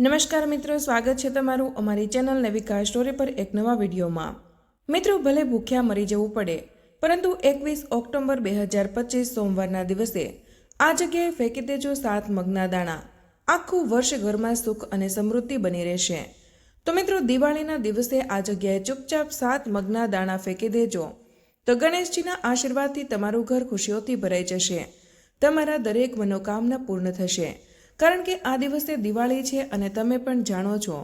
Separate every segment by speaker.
Speaker 1: નમસ્કાર મિત્રો, સ્વાગત છે તમારું અમારી ચેનલ નવિકા સ્ટોરી પર એક નવા વિડીયોમાં. મિત્રો, ભલે ભૂખ્યા મરી જવું પડે, પરંતુ એકવીસ ઓક્ટોબર બે હજાર પચીસ સોમવારના દિવસે આ જગ્યાએ ફેંકી દેજો સાત મગના દાણા. આખું વર્ષ ઘરમાં સુખ અને સમૃદ્ધિ બની રહેશે. તો મિત્રો, દિવાળીના દિવસે આ જગ્યાએ ચૂપચાપ સાત મગના દાણા ફેંકી દેજો. તો ગણેશજીના આશીર્વાદથી તમારું ઘર ખુશીઓથી ભરાઈ જશે. તમારા દરેક મનોકામના પૂર્ણ થશે. કારણ કે આ દિવસે દિવાળી છે અને તમે પણ જાણો છો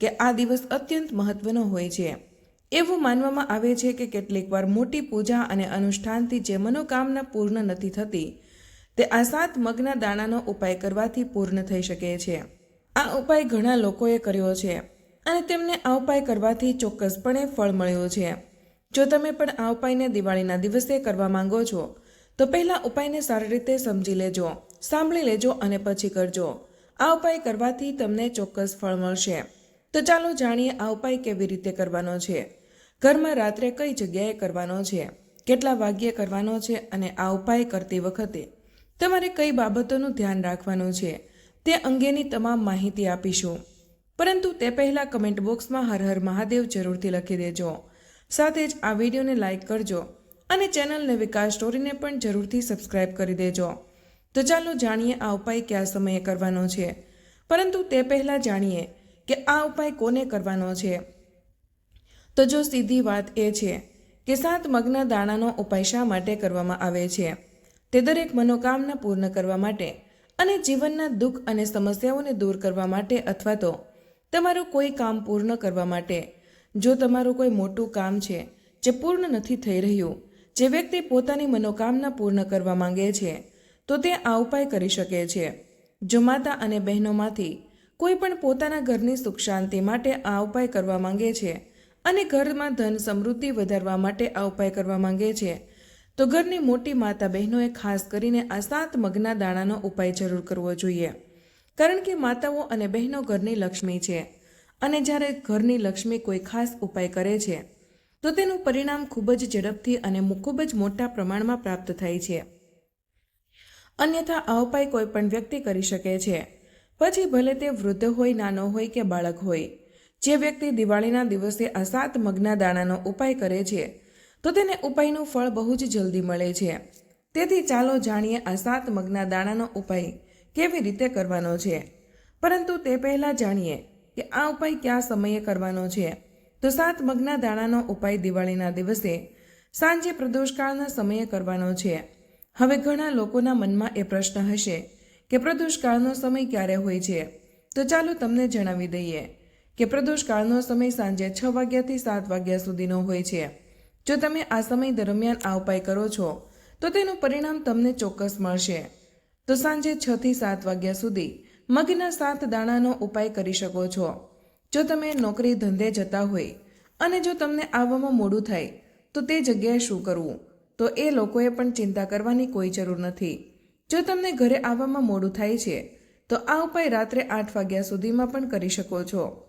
Speaker 1: કે આ દિવસ અત્યંત મહત્વનો હોય છે. એવું માનવામાં આવે છે કે કેટલીક વાર મોટી પૂજા અને અનુષ્ઠાનથી જે મનોકામના પૂર્ણ નથી થતી, તે આ સાત મગના દાણાનો ઉપાય કરવાથી પૂર્ણ થઈ શકે છે. આ ઉપાય ઘણા લોકોએ કર્યો છે અને તેમને આ ઉપાય કરવાથી ચોક્કસપણે ફળ મળ્યું છે. જો તમે પણ આ ઉપાયને દિવાળીના દિવસે કરવા માંગો છો, તો પહેલા ઉપાયને સારી રીતે સમજી લેજો. સાંભળી લેજો અને પછી કરજો. આ ઉપાય કરવાથી તમને ચોક્કસ ફળ મળશે. તો ચાલો જાણીએ આ ઉપાય કેવી રીતે કરવાનો છે. ઘરમાં રાત્રે કઈ જગ્યાએ કરવાનો છે? કેટલા વાગ્યે કરવાનો છે અને આ ઉપાય કરતી વખતે તમારે કઈ બાબતોનું ધ્યાન રાખવાનું છે તે અંગેની તમામ માહિતી આપીશું. પરંતુ તે પહેલાં કમેન્ટ બોક્સમાં હર હર મહાદેવ જરૂરથી લખી દેજો. સાથે જ આ વિડીયોને લાઇક કરજો અને ચેનલને વિકાસ સ્ટોરીને પણ જરૂરથી સબસ્ક્રાઇબ કરી દેજો. તો ચાલો જાણીએ આ ઉપાય કયા સમયે કરવાનો છે. પરંતુ તે પહેલાં જાણીએ કે આ ઉપાય કોને કરવાનો છે. તો જો સીધી વાત એ છે કે સાત મગના દાણાનો ઉપાય શા માટે કરવામાં આવે છે? તે દરેક મનોકામના પૂર્ણ કરવા માટે અને જીવનના દુઃખ અને સમસ્યાઓને દૂર કરવા માટે અથવા તો તમારું કોઈ કામ પૂર્ણ કરવા માટે. જો તમારું કોઈ મોટું કામ છે જે પૂર્ણ નથી થઈ રહ્યું, જે વ્યક્તિ પોતાની મનોકામના પૂર્ણ કરવા માંગે છે તો તે આ ઉપાય કરી શકે છે. જો માતા અને બહેનોમાંથી કોઈ પણ પોતાના ઘરની સુખ શાંતિ માટે આ ઉપાય કરવા માંગે છે અને ઘરમાં ધન સમૃદ્ધિ વધારવા માટે આ ઉપાય કરવા માંગે છે, તો ઘરની મોટી માતા બહેનોએ ખાસ કરીને આ સાત મગના દાણાનો ઉપાય જરૂર કરવો જોઈએ. કારણ કે માતાઓ અને બહેનો ઘરની લક્ષ્મી છે અને જ્યારે ઘરની લક્ષ્મી કોઈ ખાસ ઉપાય કરે છે, તો તેનું પરિણામ ખૂબ જ ઝડપથી અને ખૂબ જ મોટા પ્રમાણમાં પ્રાપ્ત થાય છે. અન્યથા આ ઉપાય કોઈ પણ વ્યક્તિ કરી શકે છે. પછી ભલે તે વૃદ્ધ હોય, નાનો હોય કે બાળક હોય, જે વ્યક્તિ દિવાળીના દિવસે આ સાત મગના દાણાનો ઉપાય કરે છે, તો તેને ઉપાયનું ફળ બહુ જ જલ્દી મળે છે. તેથી ચાલો જાણીએ આ સાત મગના દાણાનો ઉપાય કેવી રીતે કરવાનો છે. પરંતુ તે પહેલાં જાણીએ કે આ ઉપાય કયા સમયે કરવાનો છે. તો સાત મગના દાણાનો ઉપાય દિવાળીના દિવસે સાંજે પ્રદોષકાળના સમયે કરવાનો છે. હવે ઘણા લોકોના મનમાં એ પ્રશ્ન હશે કે પ્રદોષકાળનો સમય ક્યારે હોય છે? તો ચાલો તમને જણાવી દઈએ કે પ્રદોષકાળનો સમય સાંજે છ વાગ્યાથી સાત વાગ્યા સુધીનો હોય છે. જો તમે આ સમય દરમિયાન આ ઉપાય કરો છો, તો તેનું પરિણામ તમને ચોક્કસ મળશે. તો સાંજે છ થી સાત વાગ્યા સુધી મગના સાત દાણાનો ઉપાય કરી શકો છો. જો તમે નોકરી ધંધે જતા હોય અને જો તમને આવવામાં મોડું થાય, તો તે જગ્યાએ શું કરવું? તો એ લોકોએ પણ ચિંતા કરવાની કોઈ જરૂર નથી. જો તમને ઘરે આવવામાં મોડું થાય છે, તો આ ઉપાય રાત્રે આઠ વાગ્યા સુધીમાં પણ કરી શકો છો.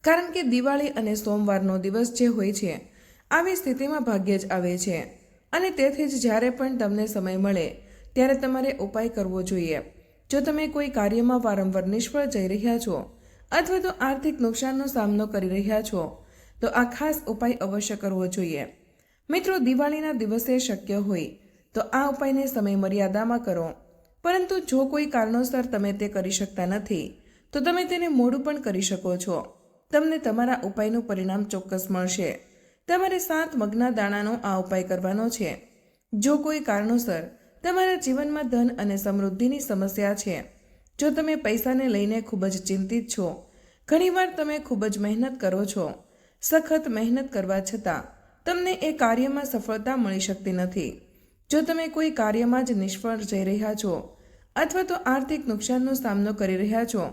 Speaker 1: કારણ કે દિવાળી અને સોમવારનો દિવસ જે હોય છે, આવી સ્થિતિમાં ભાગ્ય જ આવે છે. અને તેથી જ જ્યારે પણ તમને સમય મળે, ત્યારે તમારે ઉપાય કરવો જોઈએ. જો તમે કોઈ કાર્યમાં વારંવાર નિષ્ફળ જઈ રહ્યા છો, અથવા તો આર્થિક નુકસાનનો સામનો કરી રહ્યા છો, તો આ ખાસ ઉપાય અવશ્ય કરવો જોઈએ. મિત્રો, દિવાળીના દિવસે શક્ય હોય તો આ ઉપાયને સમય મર્યાદામાં કરો. પરંતુ જો કોઈ કારણોસર તમે તે કરી શકતા નથી, તો તમે તેને મોડું પણ કરી શકો છો. તમને તમારા ઉપાયનું પરિણામ ચોક્કસ મળશે. તમારે સાત મગના દાણાનો આ ઉપાય કરવાનો છે. જો કોઈ કારણોસર તમારા જીવનમાં ધન અને સમૃદ્ધિની સમસ્યા છે, જો તમે પૈસાને લઈને ખૂબ જ ચિંતિત છો, ઘણીવાર તમે ખૂબ જ મહેનત કરો છો. સખત મહેનત કરવા છતાં તમને એ કાર્યમાં સફળતા મળી શકતી નથી. જો તમે કોઈ કાર્યમાં જ નિષ્ફળ જઈ રહ્યા છો, અથવા તો આર્થિક નુકસાનનો સામનો કરી રહ્યા છો,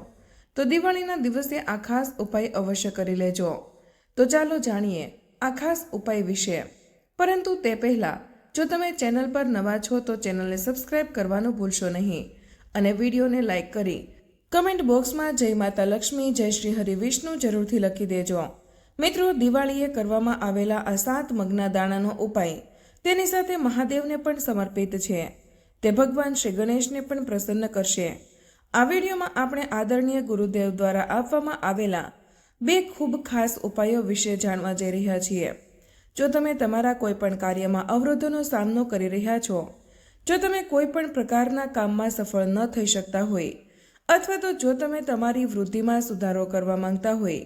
Speaker 1: તો દિવાળીના દિવસે આ ખાસ ઉપાય અવશ્ય કરી લેજો. તો ચાલો જાણીએ આ ખાસ ઉપાય વિશે. પરંતુ તે પહેલાં, જો તમે ચેનલ પર નવા છો તો ચેનલને સબસ્ક્રાઇબ કરવાનું ભૂલશો નહીં અને વિડીયોને લાઇક કરી કમેન્ટ બોક્સમાં જય માતા લક્ષ્મી, જય શ્રી હરિ વિષ્ણુ જરૂરથી લખી દેજો. મિત્રો, દિવાળીએ કરવામાં આવેલા આ સાત મગના દાણાનો ઉપાય તેની સાથે મહાદેવને પણ સમર્પિત છે. તે ભગવાન શ્રી ગણેશને પણ પ્રસન્ન કરશે. આ વિડીયોમાં આપણે આદરણીય ગુરુદેવ દ્વારા આપવામાં આવેલા બે ખૂબ ખાસ ઉપાયો વિશે જાણવા જઈ રહ્યા છીએ. જો તમે તમારા કોઈપણ કાર્યમાં અવરોધોનો સામનો કરી રહ્યા છો, જો તમે કોઈપણ પ્રકારના કામમાં સફળ ન થઈ શકતા હોય, અથવા તો જો તમે તમારી વૃદ્ધિમાં સુધારો કરવા માંગતા હોય,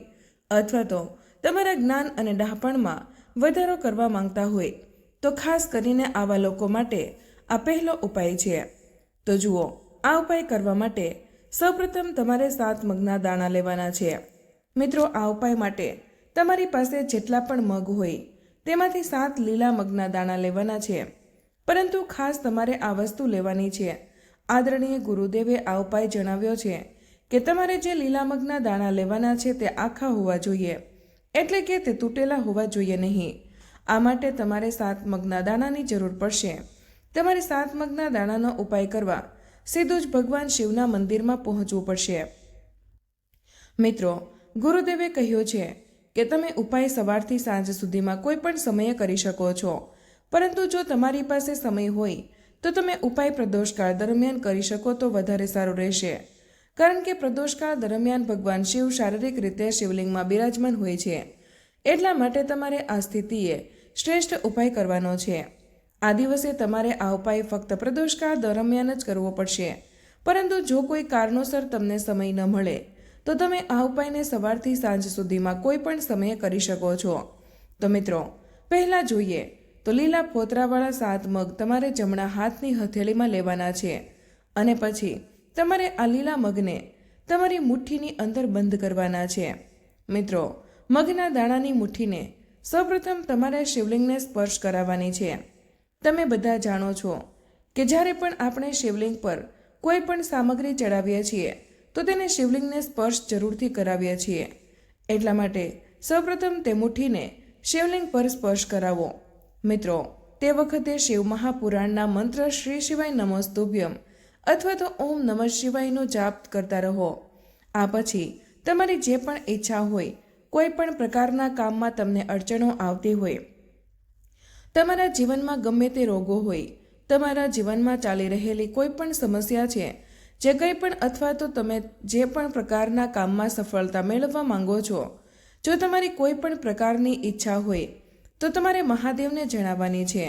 Speaker 1: અથવા તો તમારા જ્ઞાન અને ડહાપણમાં વધારો કરવા માંગતા હોય, તો ખાસ કરીને આવા લોકો માટે આ પહેલો ઉપાય છે. તો જુઓ, આ ઉપાય કરવા માટે સૌપ્રથમ તમારે સાત મગના દાણા લેવાના છે. મિત્રો, આ ઉપાય માટે તમારી પાસે જેટલા પણ મગ હોય, તેમાંથી સાત લીલા મગના દાણા લેવાના છે. પરંતુ ખાસ તમારે આ વસ્તુ લેવાની છે. આદરણીય ગુરુદેવે આ ઉપાય જણાવ્યો છે કે તમારે જે લીલા મગના દાણા લેવાના છે તે આખા હોવા જોઈએ. એટલે કે તે તૂટેલા હોવા જોઈએ નહીં. આ માટે તમારે સાત મગના દાણાની જરૂર પડશે. તમારે સાત મગના દાણાનો ઉપાય કરવા સીધું જ ભગવાન શિવના મંદિરમાં પહોંચવું પડશે. મિત્રો, ગુરુદેવે કહ્યું છે કે તમે ઉપાય સવારથી સાંજ સુધીમાં કોઈ પણ સમયે કરી શકો છો. પરંતુ જો તમારી પાસે સમય હોય, તો તમે ઉપાય પ્રદોષકાળ દરમિયાન કરી શકો તો વધારે સારું રહેશે. કારણ કે પ્રદોષકાળ દરમિયાન ભગવાન શિવ શારીરિક રીતે શિવલિંગમાં બિરાજમાન હોય છે. એટલા માટે તમારે આ સ્થિતિએ શ્રેષ્ઠ ઉપાય કરવાનો છે. આ દિવસે તમારે આ ઉપાય ફક્ત પ્રદોષકાળ દરમિયાન જ કરવો પડશે. પરંતુ જો કોઈ કારણોસર તમને સમય ન મળે, તો તમે આ ઉપાયને સવારથી સાંજ સુધીમાં કોઈ પણ સમયે કરી શકો છો. તો મિત્રો, પહેલાં જોઈએ તો લીલા ફોતરાવાળા સાત મગ તમારે જમણા હાથની હથેળીમાં લેવાના છે. અને પછી તમારે આ લીલા મગને તમારી મુઠ્ઠીની અંદર બંધ કરવાના છે. મિત્રો, મગના દાણાની મુઠ્ઠીને સૌપ્રથમ તમારે શિવલિંગને સ્પર્શ કરાવવાની છે. તમે બધા જાણો છો કે જ્યારે પણ આપણે શિવલિંગ પર કોઈ પણ સામગ્રી ચડાવીએ છીએ, તો તેને શિવલિંગને સ્પર્શ જરૂરથી કરાવીએ છીએ. એટલા માટે સૌપ્રથમ તે મુઠ્ઠીને શિવલિંગ પર સ્પર્શ કરાવો. મિત્રો, તે વખતે શિવ મહાપુરાણના મંત્ર શ્રી શિવાય નમસ્તુભ્યમ અથવા તો ઓમ નમઃ શિવાયનો જાપ કરતા રહો. આ પછી તમારી જે પણ ઈચ્છા હોય, કોઈ પણ પ્રકારના કામમાં તમને અડચણો આવતી હોય, તમારા જીવનમાં ગમે તે રોગો હોય, તમારા જીવનમાં ચાલી રહેલી કોઈ પણ સમસ્યા છે, જે કંઈ પણ અથવા તો તમે જે પણ પ્રકારના કામમાં સફળતા મેળવવા માંગો છો, જો તમારી કોઈ પણ પ્રકારની ઈચ્છા હોય, તો તમારે મહાદેવને જણાવવાની છે.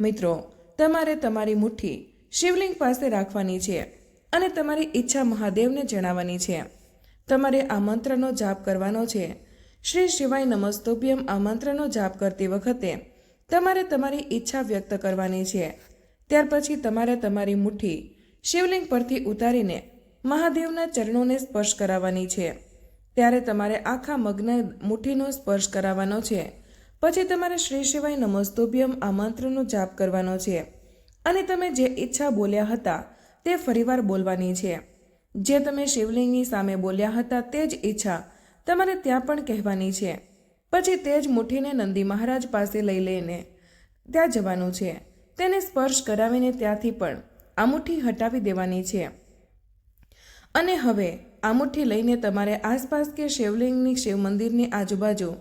Speaker 1: મિત્રો, તમારે તમારી મુઠ્ઠી શિવલિંગ પાસે રાખવાની છે અને તમારી ઈચ્છા મહાદેવને જણાવવાની છે. તમારે આ મંત્રનો જાપ કરવાનો છે. શ્રી શિવાય નમસ્તોભ્યમ આ મંત્રનો જાપ કરતી વખતે તમારે તમારી ઈચ્છા વ્યક્ત કરવાની છે. ત્યાર પછી તમારે તમારી મુઠ્ઠી શિવલિંગ પરથી ઉતારીને મહાદેવના ચરણોને સ્પર્શ કરાવવાની છે. ત્યારે તમારે આખા મગ્ન મુઠ્ઠીનો સ્પર્શ કરાવવાનો છે. પછી તમારે શ્રી શિવાય નમસ્તુભ્યમ આ મંત્રનો જાપ કરવાનો છે. અને તમે જે ઈચ્છા બોલ્યા હતા તે ફરીવાર બોલવાની છે. જે તમે શિવલિંગની સામે બોલ્યા હતા તે જ ઈચ્છા તમારે ત્યાં પણ કહેવાની છે. પછી તે જ મુઠ્ઠીને નંદી મહારાજ પાસે લઈ લઈને ત્યાં જવાનું છે. તેને સ્પર્શ કરાવીને ત્યાંથી પણ આ મુઠ્ઠી હટાવી દેવાની છે. અને હવે આ મુઠ્ઠી લઈને તમારે આસપાસ કે શિવલિંગની શિવ મંદિરની આજુબાજુ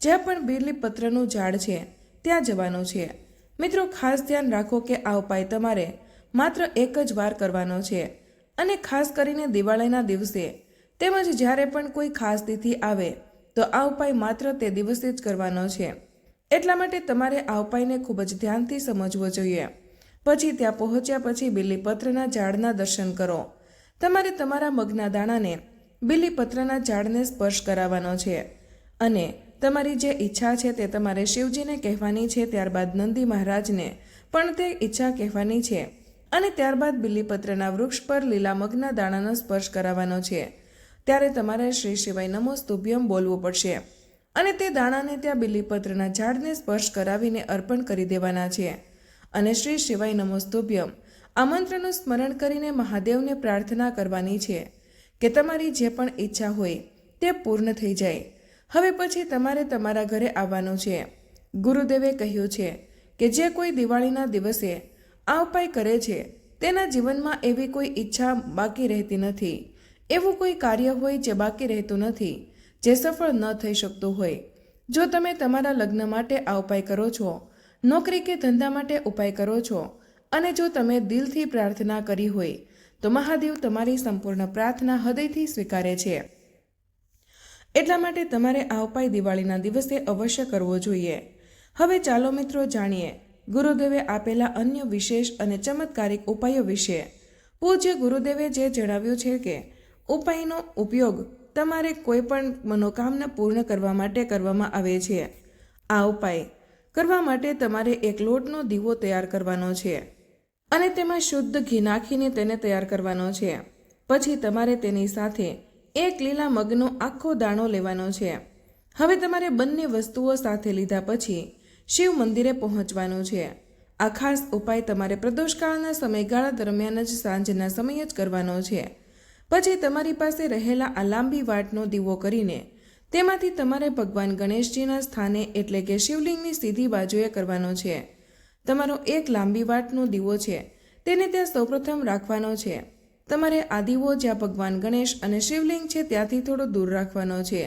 Speaker 1: જ્યાં પણ બીલીપત્રનું ઝાડ છે ત્યાં જવાનું છે. મિત્રો, ખાસ ધ્યાન રાખો કે આ ઉપાય તમારે માત્ર એક જ વાર કરવાનો છે. અને ખાસ કરીને દિવાળીના દિવસે. તેમજ જ્યારે પણ કોઈ ખાસ તિથિ આવે, તો આ ઉપાય માત્ર તે દિવસે જ કરવાનો છે. એટલા માટે તમારે આ ઉપાયને ખૂબ જ ધ્યાનથી સમજવો જોઈએ. પછી ત્યાં પહોંચ્યા પછી બિલીપત્રના ઝાડના દર્શન કરો. તમારે તમારા મગના દાણાને બિલીપત્રના ઝાડને સ્પર્શ કરાવવાનો છે. અને તમારી જે ઈચ્છા છે તે તમારે શિવજીને કહેવાની છે, ત્યારબાદ નંદી મહારાજને પણ તે ઈચ્છા કહેવાની છે અને ત્યારબાદ બિલીપત્રના વૃક્ષ પર લીલા મગના દાણાનો સ્પર્શ કરાવવાનો છે. ત્યારે તમારે શ્રી શિવાય નમો સ્તુભ્યમ બોલવું પડશે અને તે દાણાને ત્યાં બિલીપત્રના ઝાડને સ્પર્શ કરાવીને અર્પણ કરી દેવાના છે. અને શ્રી શિવાય નમો સ્તુભ્યમ આ મંત્રનું સ્મરણ કરીને મહાદેવને પ્રાર્થના કરવાની છે કે તમારી જે પણ ઈચ્છા હોય તે પૂર્ણ થઈ જાય. હવે પછી તમારે તમારા ઘરે આવવાનું છે. ગુરુદેવે કહ્યું છે કે જે કોઈ દિવાળીના દિવસે આ ઉપાય કરે છે, તેના જીવનમાં એવી કોઈ ઈચ્છા બાકી રહેતી નથી. એવું કોઈ કાર્ય હોય જે બાકી રહેતું નથી, જે સફળ ન થઈ શકતું હોય. જો તમે તમારા લગ્ન માટે આ ઉપાય કરો છો, નોકરી કે ધંધા માટે ઉપાય કરો છો, અને જો તમે દિલથી પ્રાર્થના કરી હોય, તો મહાદેવ તમારી સંપૂર્ણ પ્રાર્થના હૃદયથી સ્વીકારે છે. એટલા માટે તમારે આ ઉપાય દિવાળીના દિવસે અવશ્ય કરવો જોઈએ. હવે ચાલો મિત્રો જાણીએ, ગુરુદેવે આપેલા અન્ય વિશેષ અને ચમત્કારિક ઉપાયો વિશે. પૂજ્ય ગુરુદેવે જે જણાવ્યું છે કે, ઉપાયનો ઉપયોગ તમારે કોઈ પણ મનોકામના પૂર્ણ કરવા માટે કરવામાં આવે છે. આ ઉપાય કરવા માટે તમારે એક લોટનો દીવો તૈયાર કરવાનો છે અને તેમાં શુદ્ધ ઘી નાખીને તેને તૈયાર કરવાનો છે. પછી તમારે તેની સાથે એક લીલા મગનો આખો દાણો લેવાનો છે. હવે તમારે બંને વસ્તુઓ સાથે લીધા પછી શિવ મંદિરે પહોંચવાનું છે. આ ખાસ ઉપાય તમારે પ્રદોષકાળના સમયગાળા દરમિયાન જ સાંજના સમયે જ કરવાનો છે. પછી તમારી પાસે રહેલા આ લાંબી વાટનો દીવો કરીને તેમાંથી તમારે ભગવાન ગણેશજીના સ્થાને એટલે કે શિવલિંગની સીધી બાજુએ કરવાનો છે. તમારો એક લાંબી વાટનો દીવો છે. તેને ત્યાં સૌપ્રથમ રાખવાનો છે. તમારે આ દીવો જ્યાં ભગવાન ગણેશ અને શિવલિંગ છે, ત્યાંથી થોડો દૂર રાખવાનો છે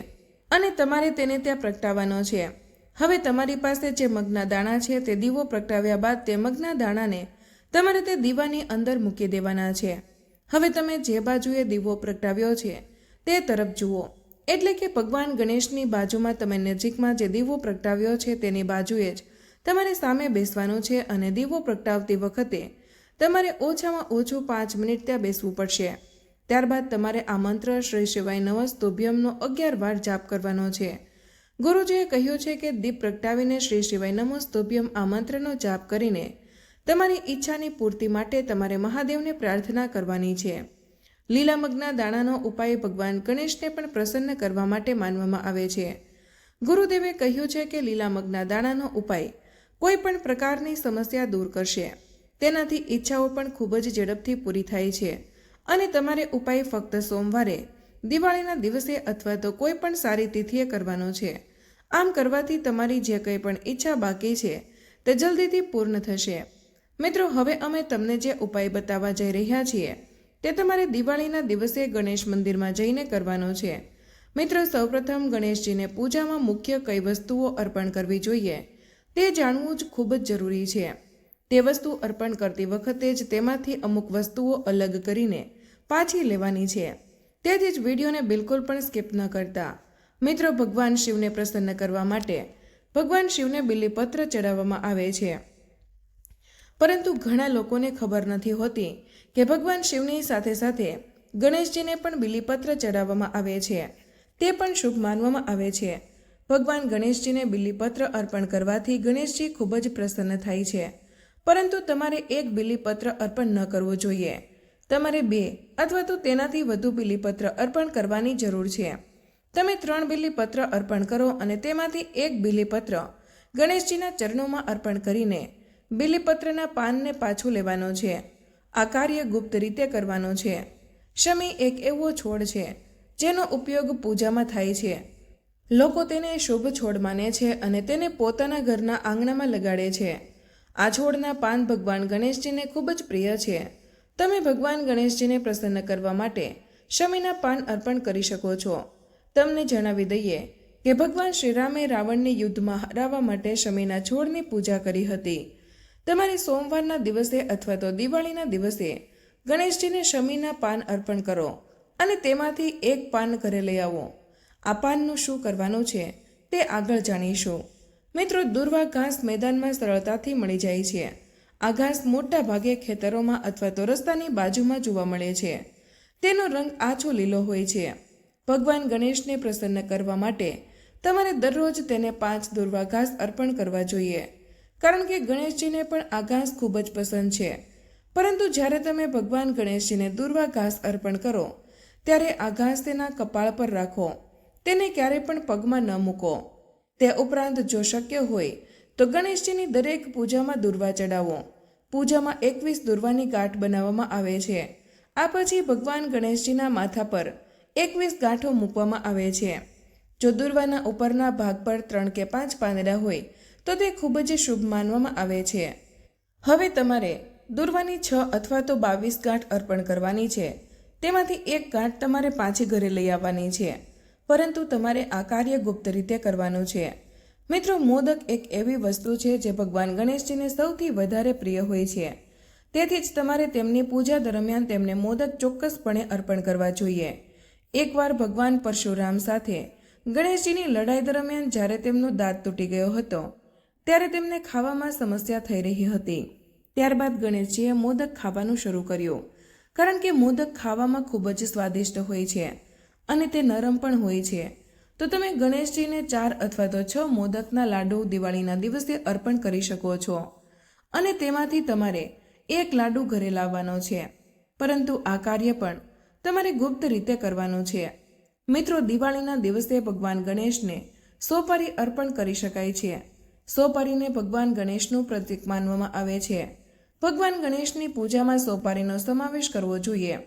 Speaker 1: અને તમારે તેને ત્યાં પ્રગટાવવાનો છે. હવે તમારી પાસે જે મગના દાણા છે, તે દીવો પ્રગટાવ્યા બાદ તે મગના દાણાને તમારે તે દીવાની અંદર મૂકી દેવાના છે. હવે તમે જે બાજુએ દીવો પ્રગટાવ્યો છે, તે તરફ જુઓ. એટલે કે ભગવાન ગણેશની બાજુમાં તમે નજીકમાં જે દીવો પ્રગટાવ્યો છે, તેની બાજુએ જ તમારે સામે બેસવાનું છે અને દીવો પ્રગટાવતી વખતે તમારે ઓછામાં ઓછું પાંચ મિનિટ ત્યાં બેસવું પડશે. ત્યારબાદ તમારે આ મંત્ર શ્રી શિવાય નમસ્તોભ્યમનો અગિયાર વાર જાપ કરવાનો છે. ગુરુજીએ કહ્યું છે કે દીપ પ્રગટાવીને શ્રી શિવાય નમસ્તોભ્યમ આ મંત્રનો જાપ કરીને તમારી ઈચ્છાની પૂર્તિ માટે તમારે મહાદેવને પ્રાર્થના કરવાની છે. લીલામગના દાણાનો ઉપાય ભગવાન ગણેશને પણ પ્રસન્ન કરવા માટે માનવામાં આવે છે. ગુરુદેવે કહ્યું છે કે લીલામગના દાણાનો ઉપાય કોઈ પણ પ્રકારની સમસ્યા દૂર કરશે. તેનાથી ઈચ્છાઓ પણ ખૂબ જ ઝડપથી પૂરી થાય છે. અને તમારે ઉપાય ફક્ત સોમવારે, દિવાળીના દિવસે અથવા તો કોઈ પણ સારી તિથિએ કરવાનો છે. આમ કરવાથી તમારી જે કંઈ પણ ઈચ્છા બાકી છે, તે જલ્દીથી પૂર્ણ થશે. મિત્રો, હવે અમે તમને જે ઉપાય બતાવવા જઈ રહ્યા છીએ, તે તમારે દિવાળીના દિવસે ગણેશ મંદિરમાં જઈને કરવાનો છે. મિત્રો, સૌપ્રથમ ગણેશજીને પૂજામાં મુખ્ય કઈ વસ્તુઓ અર્પણ કરવી જોઈએ, તે જાણવું જ ખૂબ જ જરૂરી છે. તે વસ્તુ અર્પણ કરતી વખતે જ તેમાંથી અમુક વસ્તુઓ અલગ કરીને પાછી લેવાની છે. તેથી જ વિડીયોને બિલકુલ પણ સ્કીપ ન કરતા. મિત્રો, ભગવાન શિવને પ્રસન્ન કરવા માટે ભગવાન શિવને બિલીપત્ર ચડાવવામાં આવે છે. પરંતુ ઘણા લોકોને ખબર નથી હોતી કે ભગવાન શિવની સાથે સાથે ગણેશજીને પણ બિલીપત્ર ચડાવવામાં આવે છે. તે પણ શુભ માનવામાં આવે છે. ભગવાન ગણેશજીને બિલીપત્ર અર્પણ કરવાથી ગણેશજી ખૂબ જ પ્રસન્ન થાય છે. પરંતુ તમારે એક બિલીપત્ર અર્પણ ન કરવું જોઈએ. તમારે બે અથવા તો તેનાથી વધુ બિલીપત્ર અર્પણ કરવાની જરૂર છે. તમે ત્રણ બિલીપત્ર અર્પણ કરો અને તેમાંથી એક બિલીપત્ર ગણેશજીના ચરણોમાં અર્પણ કરીને બિલીપત્રના પાનને પાછું લેવાનો છે. આ કાર્ય ગુપ્ત રીતે કરવાનો છે. શમી એક એવો છોડ છે, જેનો ઉપયોગ પૂજામાં થાય છે. લોકો તેને શુભ છોડ માને છે અને તેને પોતાના ઘરના આંગણામાં લગાડે છે. આ છોડના પાન ભગવાન ગણેશજીને ખૂબ જ પ્રિય છે. તમે ભગવાન ગણેશજીને પ્રસન્ન કરવા માટે શમીના પાન અર્પણ કરી શકો છો. તમને જણાવી દઈએ કે ભગવાન શ્રીરામે રાવણને યુદ્ધમાં હરાવવા માટે શમીના છોડની પૂજા કરી હતી. તમારે સોમવારના દિવસે અથવા તો દિવાળીના દિવસે ગણેશજીને શમીના પાન અર્પણ કરો અને તેમાંથી એક પાન ઘરે લઈ આવો. આ પાનનું શું કરવાનું છે તે આગળ જાણીશું. મિત્રો દુર્વા ઘાસ મેદાનમાં સરળતાથી મળી જાય છે. આ ઘાસ મોટા ભાગે ખેતરોમાં અથવા તો રસ્તાની બાજુમાં જોવા મળે છે. તેનો રંગ આછો લીલો હોય છે. ભગવાન ગણેશને પ્રસન્ન કરવા માટે તમારે દરરોજ તેને પાંચ દુર્વા ઘાસ અર્પણ કરવા જોઈએ. કારણ કે ગણેશજીને પણ આ ઘાસ ખૂબ જ પસંદ છે. પરંતુ જ્યારે તમે ભગવાન ગણેશજીને દુર્વા ઘાસ અર્પણ કરો, ત્યારે આ ઘાસ તેના કપાળ પર રાખો. તેને ક્યારેય પણ પગમાં ન મૂકો. તે ઉપરાંત જો શક્ય હોય, તો ગણેશજીની દરેક પૂજામાં દુર્વા ચડાવો. પૂજામાં એકવીસ દુર્વાની ગાંઠ બનાવવામાં આવે છે. આ પછી ભગવાન ગણેશજીના માથા પર એકવીસ ગાંઠો મૂકવામાં આવે છે. જો દુર્વાના ઉપરના ભાગ પર ત્રણ કે પાંચ પાંદડા હોય, તો તે ખૂબ જ શુભ માનવામાં આવે છે. હવે તમારે દુર્વાની છ અથવા તો બાવીસ ગાંઠ અર્પણ કરવાની છે. તેમાંથી એક ગાંઠ તમારે પાછી ઘરે લઈ આવવાની છે. પરંતુ તમારે આ કાર્ય ગુપ્ત રીતે કરવાનું છે. મિત્રો, મોદક એક એવી વસ્તુ છે જે ભગવાન ગણેશજીને સૌથી વધારે પ્રિય હોય છે. તેથી જ તમારે તેમની પૂજા દરમિયાન તેમને મોદક ચોક્કસપણે અર્પણ કરવા જોઈએ. એકવાર ભગવાન પરશુરામ સાથે ગણેશજીની લડાઈ દરમિયાન જ્યારે તેમનો દાંત તૂટી ગયો હતો, ત્યારે તેમને ખાવામાં સમસ્યા થઈ રહી હતી. ત્યારબાદ ગણેશજીએ મોદક ખાવાનું શરૂ કર્યું. કારણ કે મોદક ખાવામાં ખૂબ જ સ્વાદિષ્ટ હોય છે. અને તે નરમ પણ હોય છે. તો તમે ગણેશજીને ચાર અથવા તો છ મોદકના લાડુ દિવાળીના દિવસે અર્પણ કરી શકો છો. અને તેમાંથી તમારે એક લાડુ ઘરે લાવવાનો છે. પરંતુ આ કાર્ય પણ તમારે ગુપ્ત રીતે કરવાનું છે. મિત્રો, દિવાળીના દિવસે ભગવાન ગણેશને સોપારી અર્પણ કરી શકાય છે. સોપારીને ભગવાન ગણેશનું પ્રતીક માનવામાં આવે છે. ભગવાન ગણેશની પૂજામાં સોપારીનો સમાવેશ કરવો જોઈએ.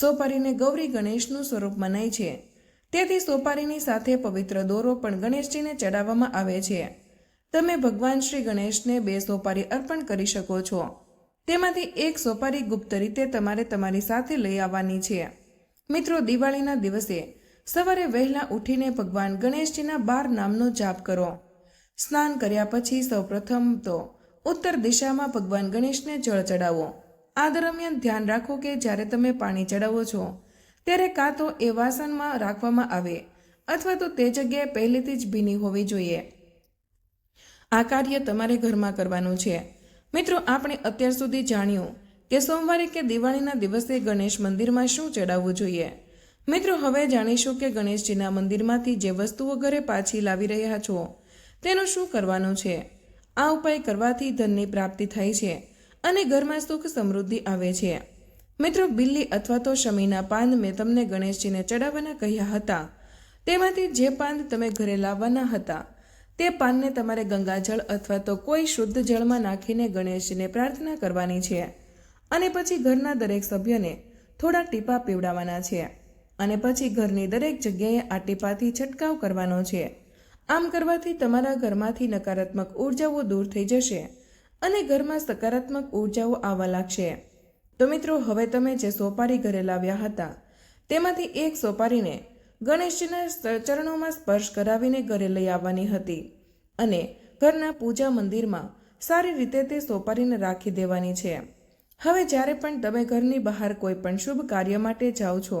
Speaker 1: સોપારીને ગૌરી ગણેશનું સ્વરૂપ મનાય છે. તેથી સોપારીની સાથે પવિત્ર દોરો પણ ગણેશજીને ચડાવવામાં આવે છે. તમે ભગવાન શ્રી ગણેશને બે સોપારી અર્પણ કરી શકો છો. તેમાંથી એક સોપારી ગુપ્ત રીતે તમારે તમારી સાથે લઈ આવવાની છે. મિત્રો, દિવાળીના દિવસે સવારે વહેલા ઉઠીને ભગવાન ગણેશજીના બાર નામનો જાપ કરો. સ્નાન કર્યા પછી સૌપ્રથમ તો ઉત્તર દિશામાં ભગવાન ગણેશને જળ ચડાવો. આ દરમિયાન ધ્યાન રાખો કે જ્યારે તમે પાણી ચડાવો છો, ત્યારે કાં તો એ વાસણમાં રાખવામાં આવે અથવા તો તે જગ્યાએ પહેલેથી જ ભીની હોવી જોઈએ. આ કાર્ય તમારે ઘરમાં કરવાનું છે. મિત્રો, આપણે અત્યાર સુધી જાણ્યું કે સોમવારે કે દિવાળીના દિવસે ગણેશ મંદિરમાં શું ચડાવવું જોઈએ. મિત્રો, હવે જાણીશું કે ગણેશજીના મંદિરમાંથી જે વસ્તુઓ ઘરે પાછી લાવી રહ્યા છો, તેનું શું કરવાનું છે? આ ઉપાય કરવાથી ધનની પ્રાપ્તિ થાય છે. અને ઘરમાં સુખ સમૃદ્ધિ આવે છે. મિત્રો, બિલ્લી અથવા તો શમીના પાન મેં તમને ગણેશજીને ચડાવવાના કહ્યા હતા. તેમાંથી જે પાન તમે ઘરે લાવવાના હતા, તે પાનને તમારે ગંગાજળ અથવા તો કોઈ શુદ્ધ જળમાં નાખીને ગણેશજીને પ્રાર્થના કરવાની છે. અને પછી ઘરના દરેક સભ્યને થોડા ટીપા પીવડાવવાના છે. અને પછી ઘરની દરેક જગ્યાએ આ ટીપાથી છંટકાવ કરવાનો છે. આમ કરવાથી તમારા ઘરમાંથી નકારાત્મક ઉર્જાઓ દૂર થઈ જશે. અને ઘરમાં સકારાત્મક ઉર્જાઓ આવવા લાગશે. તો મિત્રો, હવે તમે જે સોપારી ઘરે લાવ્યા હતા, તેમાંથી એક સોપારીને ગણેશજીના ચરણોમાં સ્પર્શ કરાવીને ઘરે લઈ આવવાની હતી અને ઘરના પૂજા મંદિરમાં સારી રીતે તે સોપારીને રાખી દેવાની છે. હવે જ્યારે પણ તમે ઘરની બહાર કોઈ પણ શુભ કાર્ય માટે જાઓ છો,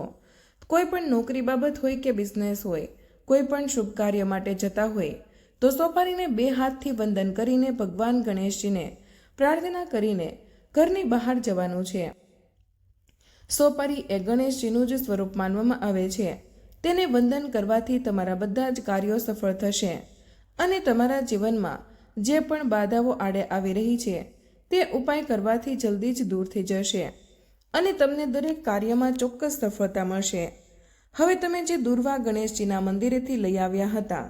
Speaker 1: કોઈ પણ નોકરી બાબત હોય કે બિઝનેસ હોય, કોઈ પણ શુભ કાર્ય માટે જતા હોય તો સોપારીને બે હાથથી વંદન કરીને ભગવાન ગણેશજીને પ્રાર્થના કરીને ઘરની બહાર જવાનું છે. સોપારી એ ગણેશજીનું જ સ્વરૂપ માનવામાં આવે છે. તેને વંદન કરવાથી તમારા બધા જ કાર્યો સફળ થશે અને તમારા જીવનમાં જે પણ બાધાઓ આડે આવી રહી છે, તે ઉપાય કરવાથી જલ્દી જ દૂર થઈ જશે અને તમને દરેક કાર્યમાં ચોક્કસ સફળતા મળશે. હવે તમે જે દુર્વા ગણેશજીના મંદિરેથી લઈ આવ્યા હતા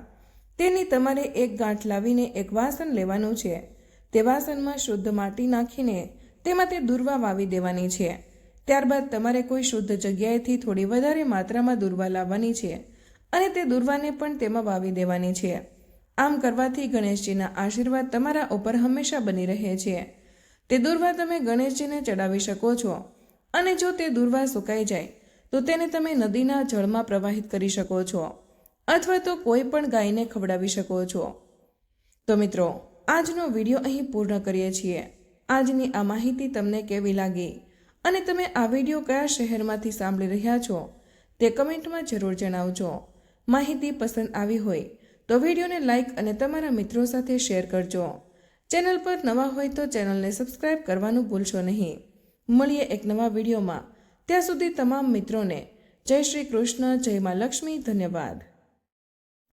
Speaker 1: તેની તમારે એક ગાંઠ લાવીને એક વાસણ લેવાનું છે. તે વાસણમાં શુદ્ધ માટી નાખીને તેમાં તે દુર્વા વાવી દેવાની છે. ત્યારબાદ તમારે કોઈ શુદ્ધ જગ્યાએથી થોડી વધારે માત્રામાં દુર્વા લાવવાની છે અને તે દુર્વાને પણ તેમાં વાવી દેવાની છે. આમ કરવાથી ગણેશજીના આશીર્વાદ તમારા ઉપર હંમેશા બની રહે છે. તે દુર્વા તમે ગણેશજીને ચડાવી શકો છો અને જો તે દુર્વા સુકાઈ જાય, તો તેને તમે નદીના જળમાં પ્રવાહિત કરી શકો છો. અથવા તો કોઈ પણ ગાયને ખવડાવી શકો છો. તો મિત્રો, આજનો વીડિયો અહીં પૂર્ણ કરીએ છીએ. આજની આ માહિતી તમને કેવી લાગી? અને તમે આ વીડિયો કયા શહેરમાંથી સાંભળી રહ્યા છો? તે કમેન્ટમાં જરૂર જણાવજો. માહિતી પસંદ આવી હોય, તો વિડીયોને લાઇક અને તમારા મિત્રો સાથે શેર કરજો. ચેનલ પર નવા હોય તો ચેનલને સબસ્ક્રાઇબ કરવાનું ભૂલશો નહીં. મળીએ એક નવા વિડીયોમાં. ત્યાં સુધી તમામ મિત્રોને જય શ્રી કૃષ્ણ, જય મા લક્ષ્મી, ધન્યવાદ.